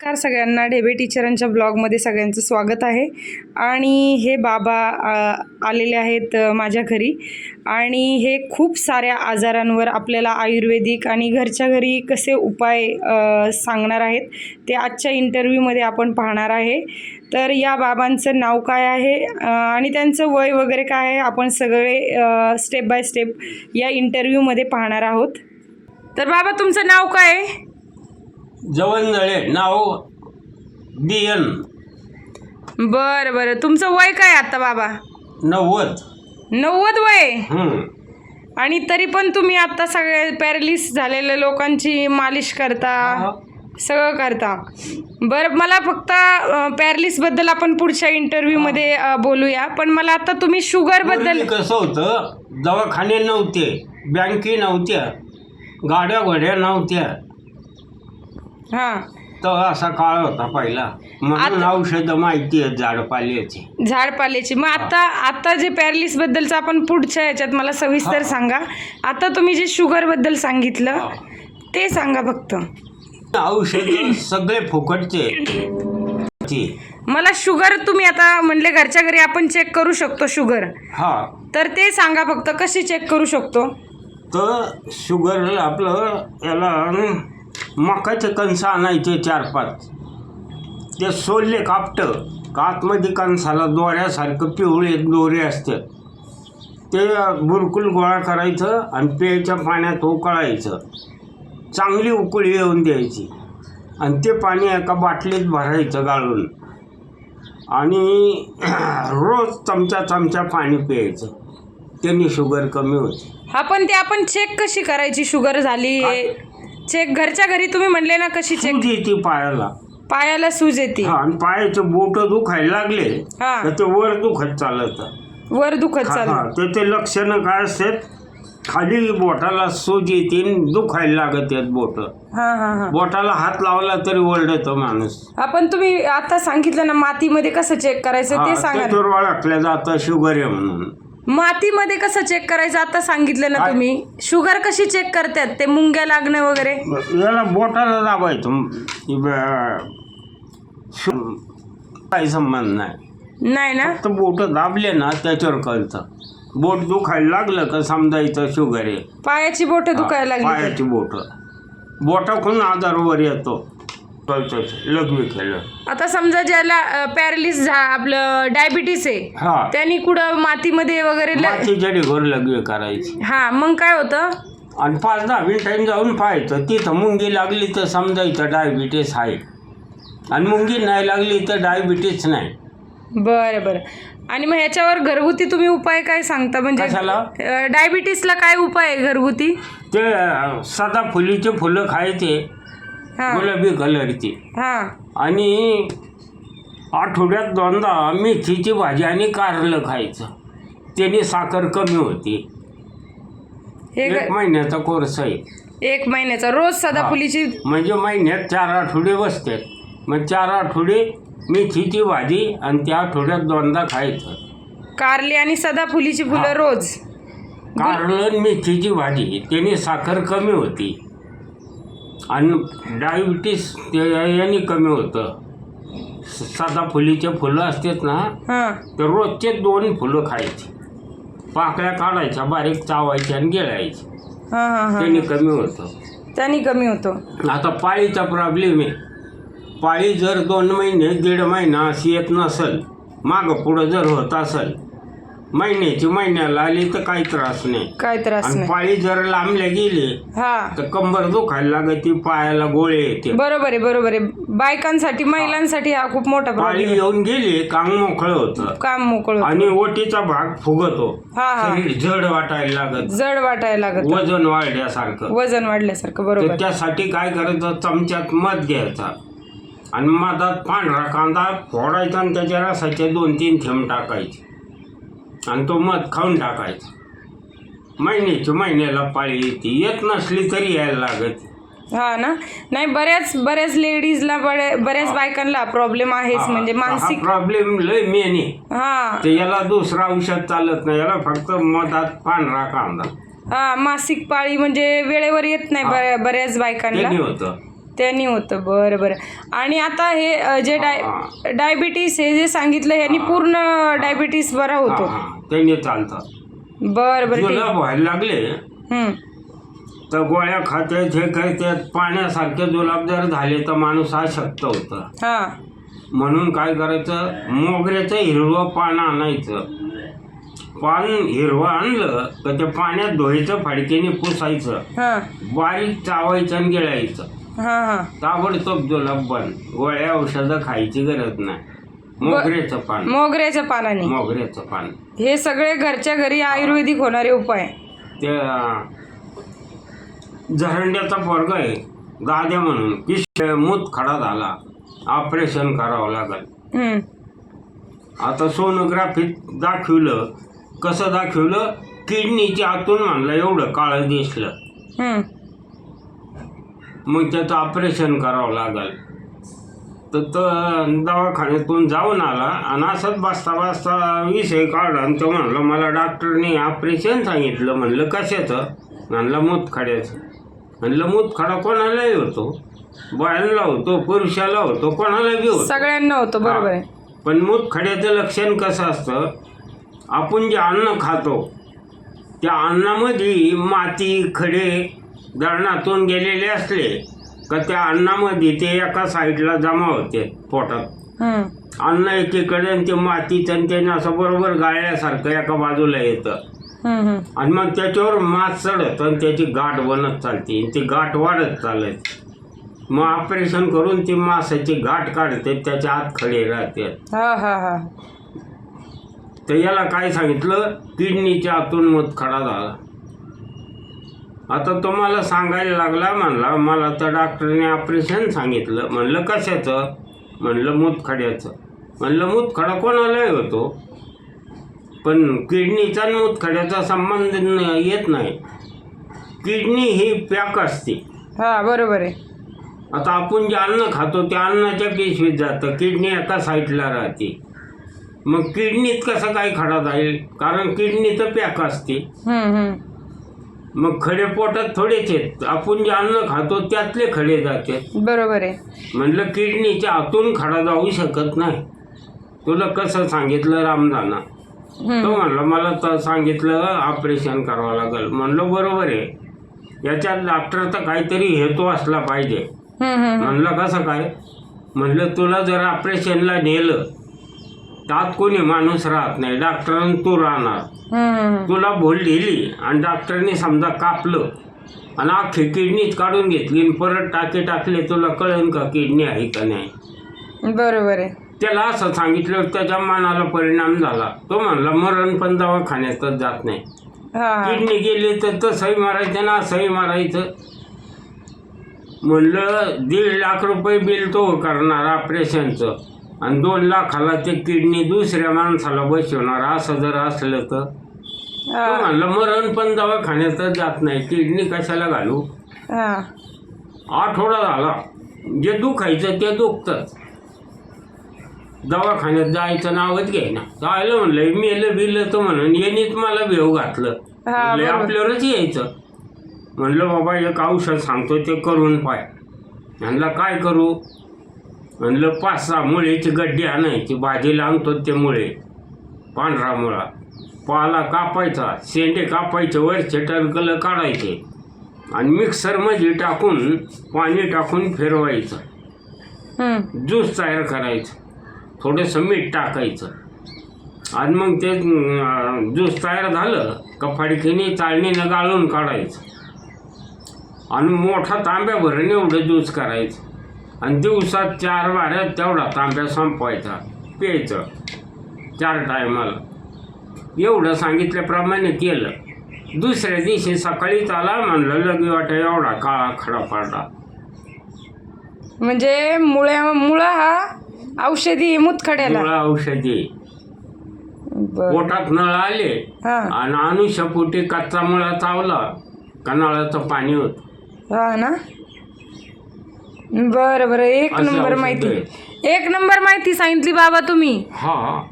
नमस्कार सगळ्यांना. ढेबे टीचरांच्या ब्लॉगमध्ये सगळ्यांचं स्वागत आहे. आणि हे बाबा आलेले आहेत माझ्या घरी. आणि हे खूप साऱ्या आजारांवर आपल्याला आयुर्वेदिक आणि घरच्या घरी कसे उपाय सांगणार आहेत ते आजच्या इंटरव्ह्यूमध्ये आपण पाहणार आहे. तर या बाबांचं नाव काय आहे? आणि त्यांचं वय वगैरे काय आहे? आपण सगळे स्टेप बाय स्टेप या इंटरव्ह्यूमध्ये पाहणार आहोत. तर बाबा तुमचं नाव काय आहे? जवळजळे नाव बियन बरं बरं. तुमचं वय काय आता बाबा? नव्वद. नव्वद वय. आणि तरी पण तुम्ही आता सगळे पॅरालिस झालेल्या लोकांची मालिश करता सगळं करता. बरं मला फक्त पॅरालिसबद्दल आपण पुढच्या इंटरव्ह्यूमध्ये अ, बोलूया. पण मला आता तुम्ही शुगरबद्दल पूर्वी कसं होतं दवाखाने नव्हते बँकी नव्हत्या गाड्या घोड्या नव्हत्या. हां. तर असा काळ होता पहिला. म्हणून आता- औषधं माहिती आहेत झाडपाल्याची. झाडपाल्याची. मग आता आता जे पॅरालिस बद्दलचं आपण पुढच्या ह्याच्यात मला सविस्तर हा. सांगा. आता तुम्ही जे शुगरबद्दल सांगितलं ते सांगा फक्त. औषध सगळे फुकटचे. मला शुगर तुम्ही आता म्हणले घरच्या घरी आपण चेक करू शकतो शुगर. हा. तर ते सांगा फक्त कशी चेक करू शकतो? तर शुगर आपलं याला मकाचे कणस आणायचे चार पाच. ते सोलले कापटं. का आतमध्ये कणसाला दोऱ्यासारखं पिवळे दोरे असतात. ते बुरकुल गोळा करायचं आणि प्यायच्या पाण्यात उकळायचं. चांगली उकळी येऊन द्यायची. आणि ते पाणी एका बाटलीत भरायचं गाळून. आणि रोज चमचा चमचा पाणी प्यायचं. त्यांनी शुगर कमी होते. हा पण ते आपण चेक कशी करायची? शुगर झाली? चेक घरच्या घरी तुम्ही म्हणले ना कशी चेक? सूज येते पायाला. पायाला सूज येते. हा आणि पायाचे बोट दुखायला लागले हा. तर ते वर दुखत चालत. वर दुखत हा चालू त्याचे लक्षणं काय असतात? खाली बोटाला सूज येते आणि दुखायला लागत आहेत बोट. हा हा हा. बोटाला हात लावला तरी ओरडतो माणूस. आपण तुम्ही आता सांगितलं ना मातीमध्ये कसं चेक करायचं ते सांगा ना. जातं शुगर आहे म्हणून. मातीमध्ये कसं चेक करायचं? आता सांगितलं ना? तुम्ही. शुगर कशी चेक करतात? ते मुंग्या लागणं वगैरे? याला बोटाला दाबायचं. काही संबंध नाही. नाही ना? फक्त बोट दाबले ना त्याच्यावर कळतं. बोट दुखायला लागलं का समजायचं शुगर आहे? पायाची बोट दुखायला लागली पायाची बोट. बोटाकडून आजार वर येतो. लघवी केलं आता समजा ज्याला पॅरालिस झा आपलं डायबिटीस आहे हा. त्यांनी कुठं मातीमध्ये वगैरे ल- ढिगोर लघवी करायची. हा मग काय होतं? आणि पाच दहा मिनिटांनी जाऊन पाहायचं. तिथं मुंगी लागली तर समजायचं डायबिटीस आहे. आणि मुंगी नाही लागली तर डायबिटीस नाही. बरं बरं. आणि मग ह्याच्यावर घरगुती तुम्ही उपाय काय सांगता? म्हणजे कशाला? डायबिटीसला काय उपाय आहे घरगुती? ते अं, सदाफुलीचे फुलं खायचे. हा. गुलाबी कलरची. हा. आणि आठवड्यात दोनदा मेथीची भाजी आणि कारलं खायचं. त्याने साखर कमी होती. हे एक ग- महिन्याचा कोर्स आहे. एक महिन्याचा. रोज सदाफुलीची म्हणजे महिन्यात चार आठवडे बसतात मग चार आठवडे मेथीची भाजी आणि त्या आठवड्यात दोनदा खायचं. कारली आणि सदाफुलीची फुलं हा. रोज. कारलं आणि मेथीची भाजी त्याने साखर कमी होती. आणि डायबिटीस ते याने कमी होतं. सदाफुलीचे फुलं असतात ना हा. तर रोजचे दोन फुलं खायची. पाकळ्या काढायच्या बारीक चावायच्या आणि गिळायच्या हा हा हा. त्याने कमी होतं. त्याने कमी होतो. आता पाळीचा प्रॉब्लेम आहे. पाळी जर दोन महिने दीड महिना अशी येत नसेल मागं पुढं जर होत असेल महिन्याची महिन्याला आली तर काही त्रास नाही. काय त्रास आणि नाही. पाळी जर लांबल्या गेली हा. तर कंबर दुखायला लागते पायाला गोळे येते. बरोबर आहे बरोबर आहे. बायकांसाठी महिलांसाठी हा खूप मोठा पाळी प्रॉब्लेम येऊन गेली कांग मोकळं होतं. काम मोकळ आणि ओटीचा भाग फुगतो. हा हा. शरीर जड वाटायला लागत. जड वाटायला लागत. वजन वाढल्यासारखं. वजन वाढल्यासारखं तर बरोबर त्यासाठी काय करायचं? चमच्यात मध घ्यायचा. आणि मधात पांढरा कांदा फोडायचा आणि त्याच्या रसाचे दोन तीन थेंब टाकायचे. आणि तो मध खाऊन टाकायचा. महिन्याची महिन्याला पाळी येते. येत नसली तरी यायला लागत. हा ना? नाही बऱ्याच बऱ्याच लेडीजला बऱ्या- बऱ्याच बायकांना प्रॉब्लेम आहेच. म्हणजे मानसिक प्रॉब्लेम लय मेन आहे. हा. ते याला दुसरं औषध चालत नाही. याला फक्त मधात पांढरा कांदा हा मासिक पाळी म्हणजे वेळेवर येत नाही बऱ्या- बऱ्याच बायकांना. त्यांनी होतं. त्यांनी होतं. बरं बरं. आणि आता हे अ, जे डाय डायबिटीस हे जे सांगितलं यांनी पूर्ण डायबिटीस बरा होतो. हा. त्यांनी चालतात. बरं बरं ठीक. जुलाब व्हायला लागले. हं. तर गोळ्या खात्यात हे काय त्यात पाण्यासारखे जुलाब जर झाले तर माणूस अशक्त होतं. हां. म्हणून काय करायचं? मोगऱ्याचं हिरवं पान आणायचं. पान हिरवं आणलं तर ते पाण्यात धुवायचं फडकेने पुसायचं. हां. बारीक चावायचं आणि गिळायचं. हां हां. ताबडतोब जुलाब बंद गोळ्या औषधं खायची गरज नाही. मोगऱ्याचं पान. मोगऱ्याच्या पानाने मोगऱ्याचं पान. हे सगळे घरच्या घरी आयुर्वेदिक होणारे उपाय. ते झरंड्याचा पोरग आहे गाद्या म्हणून की मूत खडा झाला ऑपरेशन करावं लागेल. आता सोनोग्राफीत दाखवलं कसं दाखवलं? किडनीच्या आतून म्हणलं एवढं काळं दिसलं. मग त्याचं ऑपरेशन करावं लागेल. तर तो दवाखान्यातून जाऊन आला आणि असंच बसता बसता विषय काढला आणि तो म्हणलं मला डॉक्टरने ऑपरेशन सांगितलं. म्हणलं कशाचं? म्हणलं मूतखड्याचं. म्हणलं मूतखडा कोणालाही होतो? बायांना होतो पुरुषाला होतो कोणाला बी होतो? सगळ्यांना होतं बरोबर आहे. पण मूतखड्याचं लक्षण कसं असतं? आपण जे अन्न खातो त्या अन्नामध्ये माती खडे दळणातून गेलेले असले का त्या अन्नामध्ये ते एका साईडला जमा होते पोटात. हं. अन्न एकीकडे आणि ते मातीचं आणि त्याने असं बरोबर गाळल्यासारखं एका बाजूला येतं. हं, हं. आणि मग त्याच्यावर मास चढत आणि त्याची गाठ बनत चालते आणि ती गाठ वाढत चालत. मग ऑपरेशन करून ती मासाची गाठ काढते त्याच्या आत खडे राहते. हा हा हा. तर याला काय सांगितलं? किडनीच्या आतून मूतखडा झाला. आता तो मला सांगायला लागला म्हणला मला तर डॉक्टरने ऑपरेशन सांगितलं. म्हणलं कशाचं? म्हणलं मूतखड्याचं. म्हणलं मूतखडा कोणालाही होतो पण किडनीचा आणि मूतखड्याचा संबंध येत नाही. किडनी ही पॅक असते. हा बरोबर आहे. आता आपण जे अन्न खातो त्या अन्नाच्या पिशवीत जातं. किडनी एका साईडला राहते. मग किडनीत कसं काय खडा जाईल? कारण किडनी तर पॅक असते. मग खडे पोटात थोडेच आहेत. आपण जे अन्न खातो त्यातले खडे जातात बरोबर आहे. म्हणलं किडनीच्या आतून खडा जाऊ शकत नाही. तुला कसं सांगितलं रामदाना. तो म्हणलं मला तर सांगितलं ऑपरेशन करावं लागेल. म्हणलं बरोबर आहे. याच्यात डॉक्टरचा काहीतरी हेतू असला पाहिजे. म्हणलं कसं काय? म्हणलं तुला जर ऑपरेशनला नेलं त्यात कोणी माणूस राहत नाही डॉक्टरांनी तू राहणार. तुला भूल दिली आणि डॉक्टरने समजा कापलं आणि अख्खी किडनीच काढून घेतली आणि परत टाके टाकले तुला कळेल का किडनी आहे का नाही. बरोबर आहे. त्याला असं सांगितलं त्याच्या मनाला परिणाम झाला. तो म्हणला मरण पण दवाखान्यातच जात नाही. हा. हा किडनी गेली तर तसंही मारायचं ना असंही मारायचं. म्हणलं दीड लाख रुपये बिल तो करणार ऑपरेशनचं. आणि दोन लाखाला ते किडनी दुसऱ्या माणसाला बसवणार असं जर असलं तर? तो म्हणलं मरण पण दवाखान्यातच जात नाही किडनी कशाला घालू? हा. आठवडा झाला. जे दुखायचं ते दुखतंच दवाखान्यात जायचं नावच घ्यायना जायला म्हणलं मेलं बिलं तर म्हणून यांनीच मला भेव घातलं. हा, म्हणलं बरोबर. आपल्यावरच यायचं. म्हणलं बाबा एक औषध सांगतो ते करून पाय. म्हणलं काय करू? म्हणलं पाच सहा मुळेची गड्डी आणायची भाजीला आणतो ते मुळे पांढरा मुळा पाला कापायचा शेंडे कापायचे वरचे टरकलं काढायचे. आणि मिक्सरमध्ये टाकून पाणी टाकून फिरवायचं. ज्यूस तयार करायचं. थोडंसं मीठ टाकायचं. आणि मग ते ज्यूस तयार झालं का फडकीने चाळणीनं गाळून काढायचं. आणि मोठा तांब्या भरून एवढं ज्यूस करायचं. आणि दिवसात चार वाऱ्यात तेवढा तांब्या संपवायचा प्यायचं. चार टायमाला एवढं सांगितल्याप्रमाणे केलं. दुसऱ्या दिवशी सकाळीच आला म्हणलं लगे वाटा एवढा काळा खडा पडला म्हणजे मुळ्या मुळा हा औषधी मुतखड्याला? मुळा औषधी. पोटात नळ आले आणि अनुष्यपोटी कच्चा मुळा चावला. का नळाचं पाणी होत. हा ना? बरं बरं. एक नंबर औषध माहिती. एक नंबर माहिती सांगितली बाबा तुम्ही. हा.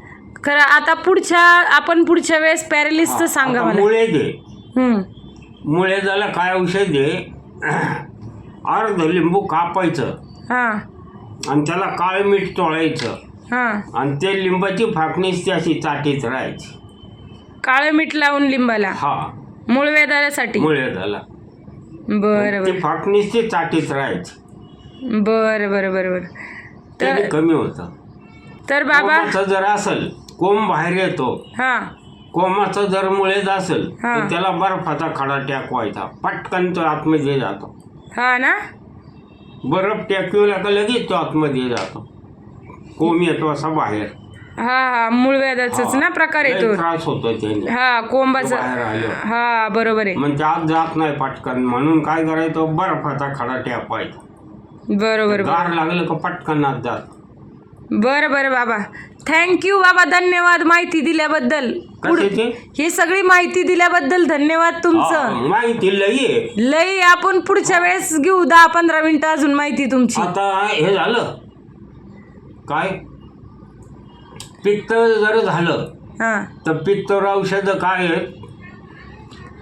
खरं आता पुढच्या आपण पुढच्या वेळेस पॅरालिसचं सांगा आता मला. मुळे दे. मुळे झालं काय औषध दे? अर्ध लिंबू कापायचं. हां. आणि त्याला काळं मीठ चोळायचं हां. आणि ते लिंबाची फाकणीच ती अशी चाटीत राहायची. काळं मीठ लावून लिंबाला? हा. मूळ वेदासाठी मुळे झाला. बरं ती फाकणीच ती चाटीत राहायची. बरं बरं बरं बरं. त्याने तर कमी होतं. तर बाबा कोमाचं जर असेल कोंब बाहेर येतो. हां. कोमाचं जर मुळेच असेल हा. तर त्याला बर्फाचा खडा टाकवायचा. पटकन तो आतमध्ये जातो. हा ना? बर्फ टाकविला का लगेच तो आतमध्ये जातो. कोंब येतो असा बाहेर. हा हा. मूळ व्याधाचाच ना प्रकार लय येतो त्रास होतो त्याने. हा कोंबाचं बाहेर आलं. हा बरोबर आहे. म्हणजे आत जात नाही पटकन. म्हणून काय करायचं? बर्फाचा खडा टाकवायचा. बरोबर गार लागलं का पटकन जात बरं बरं बाबा. थँक्यू बाबा. धन्यवाद माहिती दिल्याबद्दल. कशाची? ही सगळी माहिती दिल्याबद्दल धन्यवाद हा, तुमचं माहिती लई आहे. लई आपण पुढच्या वेळेस घेऊ दहा पंधरा मिनिटं अजून माहिती तुमची. आता हे झालं? काय? पित्त जर झालं हा. तर पित्तवर औषधं काय आहेत?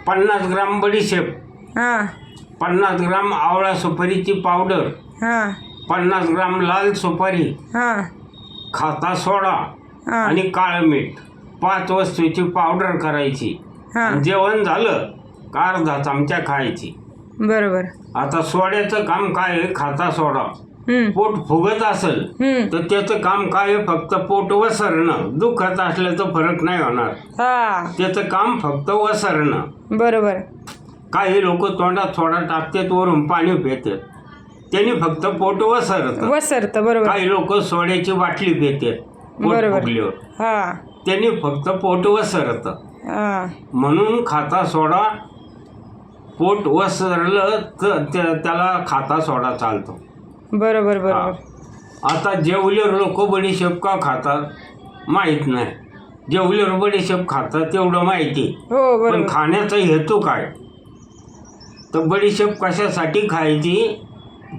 पन्नास ग्राम बडीशेप हा. पन्नास ग्राम आवळा सुपारीची पावडर हा. पन्नास ग्राम लाल सुपारी. हा. खाता सोडा. हा. आणि काळं मीठ. पाच वस्तूची पावडर करायची. हा. जेवण झालं का अर्धा चमचा खायची. बरोबर. आता सोड्याचं काम काय आहे? खाता सोडा. हम्म. पोट फुगत असेल हम्म. तर त्याचं काम काय आहे? फक्त पोट वसरणं दुखत असलं तर फरक नाही होणार. हा. त्याचं काम फक्त वसरणं बरोबर. काही लोक तोंडात थोडा टाकतात वरून पाणी पितात. त्यांनी फक्त पोट वसरत. वसरत बरोबर. काही लोक सोड्याची बाटली पितात पोट बरोबर. फुगल्यावर. हा. त्यांनी फक्त पोट वसरत. हा. म्हणून खाता सोडा पोट वसरलं तर त्या- त्याला खाता सोडा चालतो. बरोबर हा. बरोबर. आता जेवल्यावर लोक बडीशेप का खातात? माहीत नाही. जेवल्यावर बडीशेप खातात तेवढं माहिती. हो पण बरोबर खाण्याचा हेतू काय? तर बडीशेप कशासाठी खायची?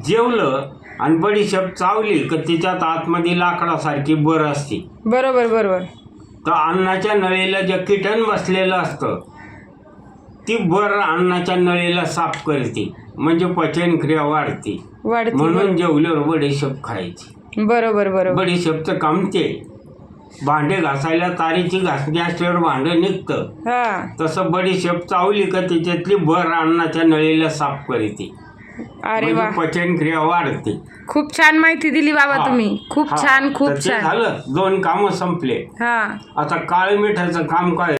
जेवलं आणि बडीशेप चावली का तिच्यात आतमध्ये लाकडासारखी बर असते. बरोबर बरोबर. तर अन्नाच्या नळीला जे किटन बसलेलं असतं ती बर अन्नाच्या नळीला साफ करते म्हणजे पचनक्रिया वाढते. वाढते म्हणून जेवल्यावर बडीशेप खायची. बरोबर बरोबर. बडीशेपचं काम ते. भांडे घासायला तारीची घासणी असल्यावर भांडं निघतं. हा. तसं बडीशेप चावली का त्याच्यातली भर अन्नाच्या नळीला साफ करते. अरे वा. म्हणजे पचनक्रिया वाढते. खूप छान माहिती दिली बाबा हा. तुम्ही. खूप हा. छान तर खूप ते छान. झालं. दोन कामं संपले. हा. आता काळं मिठाचं काम काय?